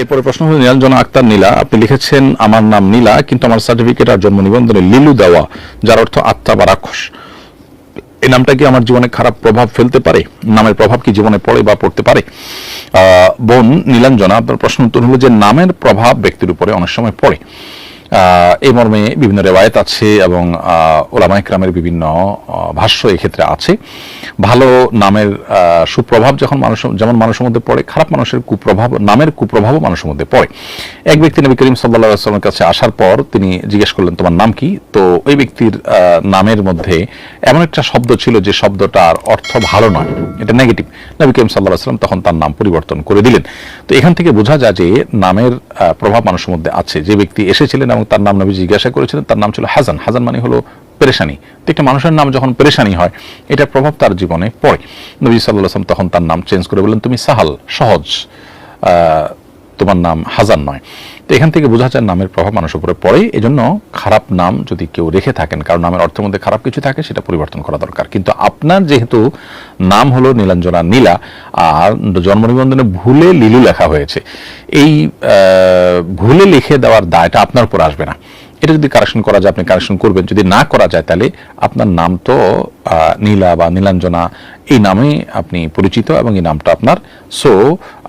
এরপরে প্রশ্ন হল নিরঞ্জন আক্তার নীলা, আপনি লিখেছেন, আমার নাম নীলা, কিন্তু আমার সার্টিফিকেট আর জন্ম নিবন্ধনে লিলু দেওয়া, যার অর্থ আত্মা বা রাক্ষস। এই নামটা কি আমার জীবনে খারাপ প্রভাব ফেলতে পারে? নামের প্রভাব কি জীবনে পড়ে বা পড়তে পারে? বোন, নীলাঞ্জনা, আপনার প্রশ্ন উত্তর হলো যে, নামের প্রভাব ব্যক্তির উপরে অনেক সময় পড়ে। এই মর্মে বিভিন্ন রেওয়ায়ত আছে এবং ওলামা ইকরামের বিভিন্ন ভাষ্য এক্ষেত্রে আছে। ভালো নামের সুপ্রভাব যখন মানুষ, যেমন মানুষের মধ্যে পড়ে, খারাপ মানুষের কুপ্রভাব, নামের কুপ্রভাবও মানুষের মধ্যে পড়ে। এক ব্যক্তি নবী করিম সাল্লাহ আসলামের কাছে আসার পর তিনি জিজ্ঞেস করলেন, তোমার নাম কি? তো ওই ব্যক্তির নামের মধ্যে এমন একটা শব্দ ছিল যে শব্দটার অর্থ ভালো নয়, এটা নেগেটিভ। নবী করিম সাল্লাহ আসলাম তখন তার নাম পরিবর্তন করে দিলেন। তো এখান থেকে বোঝা যায় যে নামের প্রভাব মানুষের মধ্যে আছে। যে ব্যক্তি এসেছিলেন এবং তার নাম নবী জিজ্ঞাসা করেছিলেন, তার নাম ছিল হাজান হাজান মানে হলো পেরেশানি। তো একটা মানুষের নাম যখন পেরেশানি হয়, এটার প্রভাব তার জীবনে পড়ে। নবী সাল্লাহ আসলাম তখন তার নাম চেঞ্জ করে বললেন, তুমি সাহাল, সহজ তোমার নাম হাজান নয়। তো এখান থেকে বোঝা যায় নামের প্রভাব মানুষের উপরে পড়ে এই জন্য খারাপ নাম যদি কেউ রেখে থাকেন, কারণ নামের অর্থের মধ্যে খারাপ কিছু থাকে, সেটা পরিবর্তন করা দরকার। কিন্তু আপনার যেহেতু নাম হলো নীলাঞ্জনা নীলা, আর জন্ম নিবন্ধনে ভুলে লিলু লেখা হয়েছে, এই ভুলে লিখে দেওয়ার দায়টা আপনার উপর আসবে না। এটা যদি কারেকশন করা যায়, আপনি কারেকশন করবেন। যদি না করা যায় তাহলে আপনার নাম তো নীলা বা নীলাঞ্জনা, এই নামে আপনি পরিচিত এবং এই নামটা আপনার। সো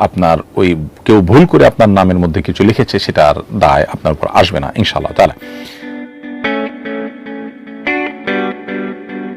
আপনার ওই কেউ ভুল করে আপনার নামের মধ্যে কিছু লিখেছে, সেটার দায় আপনার উপর আসবে না, ইনশাআল্লাহ, তাহলে।